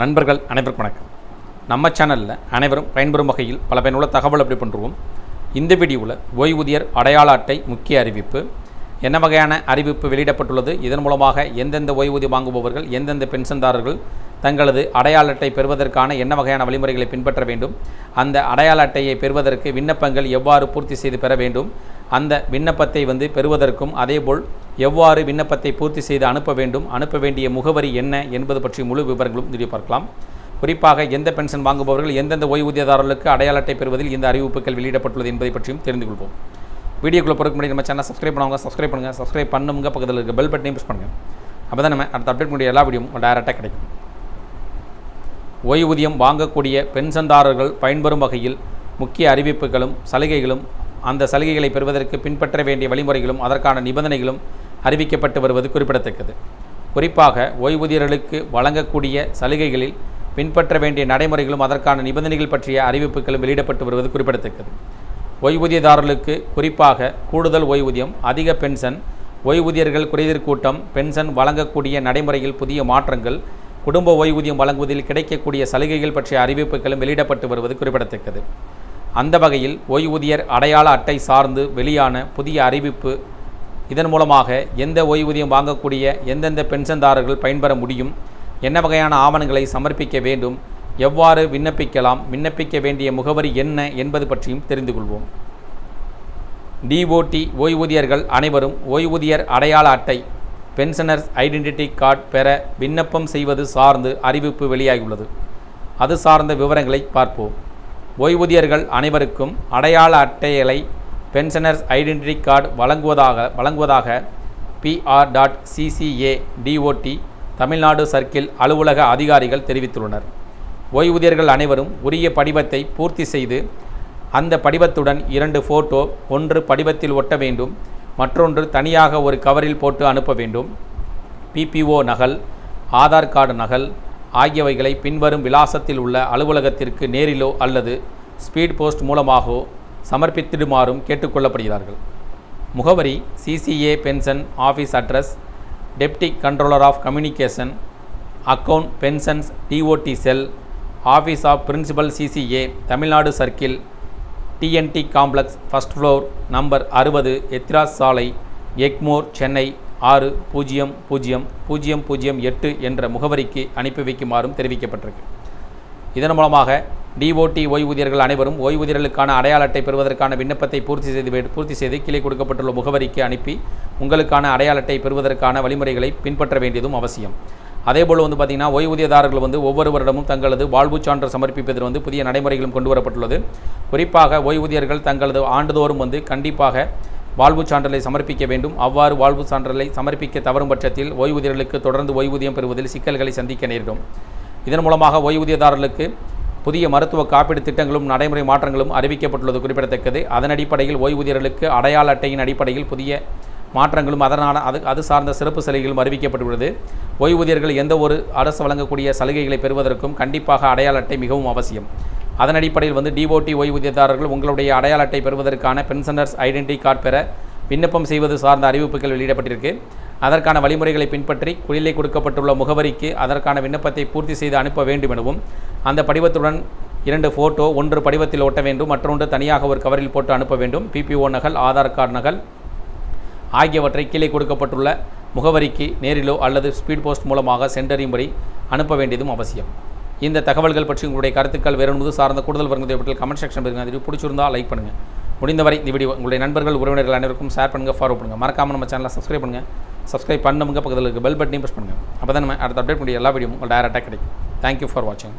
நண்பர்கள் அனைவருக்கும் வணக்கம். நம்ம சேனலில் அனைவரும் பயன்பெறும் வகையில் பல பயனுள்ள தகவல் அப்படி பண்ணுறோம் இந்த வீடியோவில் ஓய்வூதியர் அடையாள அட்டை முக்கிய அறிவிப்பு என்ன வகையான அறிவிப்பு வெளியிடப்பட்டுள்ளது இதன் மூலமாக எந்தெந்த ஓய்வூதியம் வாங்குபவர்கள் எந்தெந்த பென்ஷன்தாரர்கள் தங்களது அடையாள அட்டை பெறுவதற்கான என்ன வகையான வழிமுறைகளை பின்பற்ற வேண்டும் அந்த அடையாள அட்டையை பெறுவதற்கு விண்ணப்பங்கள் எவ்வாறு பூர்த்தி செய்து பெற வேண்டும் அந்த விண்ணப்பத்தை வந்து பெறுவதற்கும் அதேபோல் எவ்வாறு விண்ணப்பத்தை பூர்த்தி செய்து அனுப்ப வேண்டும் அனுப்ப வேண்டிய முகவரி என்ன என்பது பற்றி முழு விவரங்களும் வீடியோ பார்க்கலாம். குறிப்பாக எந்த பென்ஷன் வாங்குபவர்கள் எந்தெந்த ஓய்வூதியதாரர்களுக்கு அடையாள அட்டை பெறுவதில் இந்த அறிவிப்புகள் வெளியிடப்பட்டுள்ளது என்பதை பற்றியும் தெரிந்து கொள்வோம். வீடியோக்குள்ளே பொறுக்க முடியும் நம்ம சேனல் சப்ஸ்கிரைப் பண்ணுவாங்க சப்ஸ்கிரைப் பண்ணுங்கள் சப்ஸ்கிரைப் பண்ணுங்க பக்கத்தில் இருக்க பெல் பட்டனையும் ப்ரெஸ் பண்ணுங்கள் அப்போ தான் நம்ம அடுத்த அப்டேட் முடிய எல்லா வீடியோவும் டேரெக்டாக கிடைக்கும். ஓய்வூதியம் வாங்கக்கூடிய பென்ஷன்தாரர்கள் பயன்பெறும் வகையில் முக்கிய அறிவிப்புகளும் சலுகைகளும் அந்த சலுகைகளை பெறுவதற்கு பின்பற்ற வேண்டிய வழிமுறைகளும் அதற்கான நிபந்தனைகளும் அறிவிக்கப்பட்டு வருவது குறிப்பிடத்தக்கது. குறிப்பாக ஓய்வூதியர்களுக்கு வழங்கக்கூடிய சலுகைகளில் பின்பற்ற வேண்டிய நடைமுறைகளும் அதற்கான நிபந்தனைகள் பற்றிய அறிவிப்புகளும் வெளியிடப்பட்டு வருவது குறிப்பிடத்தக்கது. ஓய்வூதியதாரர்களுக்கு குறிப்பாக கூடுதல் ஓய்வூதியம் அதிக பென்ஷன் ஓய்வூதியர்கள் குறைதீர் கூட்டம் பென்ஷன் வழங்கக்கூடிய நடைமுறையில் புதிய மாற்றங்கள் குடும்ப ஓய்வூதியம் வழங்குவதில் கிடைக்கக்கூடிய சலுகைகள் பற்றிய அறிவிப்புகளும் வெளியிடப்பட்டு வருவது குறிப்பிடத்தக்கது. அந்த வகையில் ஓய்வூதியர் அடையாள அட்டை சார்ந்து வெளியான புதிய அறிவிப்பு. இதன் மூலமாக எந்த ஓய்வூதியம் வாங்கக்கூடிய எந்தெந்த பென்ஷன்தாரர்கள் பயன்பெற முடியும் என்ன வகையான ஆவணங்களை சமர்ப்பிக்க வேண்டும் எவ்வாறு விண்ணப்பிக்கலாம் விண்ணப்பிக்க வேண்டிய முகவரி என்ன என்பது பற்றியும் தெரிந்து கொள்வோம். டிஓடி ஓய்வூதியர்கள் அனைவரும் ஓய்வூதியர் அடையாள அட்டை பென்ஷனர்ஸ் ஐடென்டிட்டி கார்டு பெற விண்ணப்பம் செய்வது சார்ந்து அறிவிப்பு வெளியாகியுள்ளது. அது சார்ந்த விவரங்களை பார்ப்போம். ஓய்வூதியர்கள் அனைவருக்கும் அடையாள அட்டைகளை பென்ஷனர்ஸ் ஐடென்டிட்டி கார்டு வழங்குவதாக வழங்குவதாக PR dot CCA DOT Tamil Nadu circle அலுவலக அதிகாரிகள் தெரிவித்துள்ளனர். ஓய்வூதியர்கள் அனைவரும் உரிய படிவத்தை பூர்த்தி செய்து அந்த படிவத்துடன் இரண்டு ஃபோட்டோ ஒன்று படிவத்தில் ஒட்ட வேண்டும் மற்றொன்று தனியாக ஒரு கவரில் போட்டு அனுப்ப வேண்டும். பிபிஓ நகல் ஆதார் கார்டு நகல் ஆகியவைகளை பின்வரும் விலாசத்தில் உள்ள அலுவலகத்திற்கு நேரிலோ அல்லது ஸ்பீட் போஸ்ட் மூலமாகவோ சமர்ப்பித்திடுமாறும் கேட்டுக்கொள்ளப்படுகிறார்கள். முகவரி CCA pension office address deputy controller of communication account pensions DOT cell office of principal CCA Tamil Nadu circle DNT complex first floor number அறுபது எத்ராஸ் சாலை எக்மோர் சென்னை ஆறு பூஜ்ஜியம் பூஜ்ஜியம் பூஜ்ஜியம் பூஜ்ஜியம் எட்டு என்ற முகவரிக்கு அனுப்பி வைக்குமாறும் தெரிவிக்கப்பட்டிருக்கு. இதன் மூலமாக டிஓடி ஓய்வூதியர்கள் அனைவரும் ஓய்வூதியர்களுக்கான அடையாள அட்டை பெறுவதற்கான விண்ணப்பத்தை பூர்த்தி செய்து பூர்த்தி செய்து கீழே கொடுக்கப்பட்டுள்ள முகவரிக்கு அனுப்பி உங்களுக்கான அடையாள அட்டை பெறுவதற்கான வழிமுறைகளை பின்பற்ற வேண்டியதும் அவசியம். அதேபோல் வந்து பார்த்திங்கன்னா ஓய்வூதியதாரர்கள் வந்து ஒவ்வொரு வருடமும் தங்களது வாழ்வுச் சான்று சமர்ப்பிப்பதில் வந்து புதிய நடைமுறைகளும் கொண்டு வரப்பட்டுள்ளது. குறிப்பாக ஓய்வூதியர்கள் தங்களது ஆண்டுதோறும் வந்து கண்டிப்பாக வாழ்வுச் சான்றிதழை சமர்ப்பிக்க வேண்டும். அவ்வாறு வாழ்வு சான்றிதழை சமர்ப்பிக்க தவறும் பட்சத்தில் ஓய்வூதியர்களுக்கு தொடர்ந்து ஓய்வூதியம் பெறுவதில் சிக்கல்களை சந்திக்க நேரிடும். இதன் மூலமாக ஓய்வூதியதாரர்களுக்கு புதிய மருத்துவ காப்பீடு திட்டங்களும் நடைமுறை மாற்றங்களும் அறிவிக்கப்பட்டுள்ளது குறிப்பிடத்தக்கது. அதன் அடிப்படையில் ஓய்வூதியர்களுக்கு அடையாள அட்டையின் அடிப்படையில் புதிய மாற்றங்களும் அதனான அது அது சார்ந்த சிறப்பு சலுகைகளும் அறிவிக்கப்பட்டுள்ளது. ஓய்வூதியர்கள் எந்த ஒரு அரசு வழங்கக்கூடிய சலுகைகளை பெறுவதற்கும் கண்டிப்பாக அடையாள அட்டை மிகவும் அவசியம். அதன் அடிப்படையில் வந்து டிஓடி ஓய்வூதியதாரர்கள் உங்களுடைய அடையாள அட்டை பெறுவதற்கான பென்ஷனர்ஸ் ஐடென்டி கார்டு பெற விண்ணப்பம் செய்வது சார்ந்த அறிவிப்புகள் வெளியிடப்பட்டிருக்கு. அதற்கான வழிமுறைகளை பின்பற்றி குளிலே கொடுக்கப்பட்டுள்ள முகவரிக்கு அதற்கான விண்ணப்பத்தை பூர்த்தி செய்து அனுப்ப வேண்டும் எனவும் அந்த படிவத்துடன் இரண்டு ஃபோட்டோ ஒன்று படிவத்தில் ஒட்ட வேண்டும் மற்றொன்று தனியாக ஒரு கவரில் போட்டு அனுப்ப வேண்டும். பிபிஓ நகல் ஆதார் கார்டு நகல் ஆகியவற்றை கீழே கொடுக்கப்பட்டுள்ள முகவரிக்கு நேரிலோ அல்லது ஸ்பீட் போஸ்ட் மூலமாக சென்றறியும்படி அனுப்ப வேண்டியதும் அவசியம். இந்த தகவல்கள் பற்றி உங்களுடைய கருத்துக்கள் வேறு ஒன்பது சார்ந்த கூடுதல் வருங்கதை பற்றி கமெண்ட் செக்ஷன் பாருங்க அது பிடிச்சிருந்தா லைக் பண்ணுங்கள் முடிந்தவரை இந்த வீடியோ உங்களுடைய நண்பர்கள் உறவினர்கள் அனைவருக்கும் ஷேர் பண்ணுங்கள் ஃபாலோ பண்ணுங்கள் மறக்காமல் நம்ம சேனலை சப்ஸ்கிரைப் பண்ணுங்கள் சப்ஸ்கிரைப் பண்ணுங்க பக்கத்தில் இருக்க பெல் பட்டனையும் ப்ரெஸ் பண்ணுங்கள் அப்போ தான் நம்ம அடுத்த அப்டேட் பண்ணிய எல்லா வீடியோ உங்களுக்கு டேரெக்டாக கிடைக்கும். தேங்க்யூ ஃபார் வாட்சிங்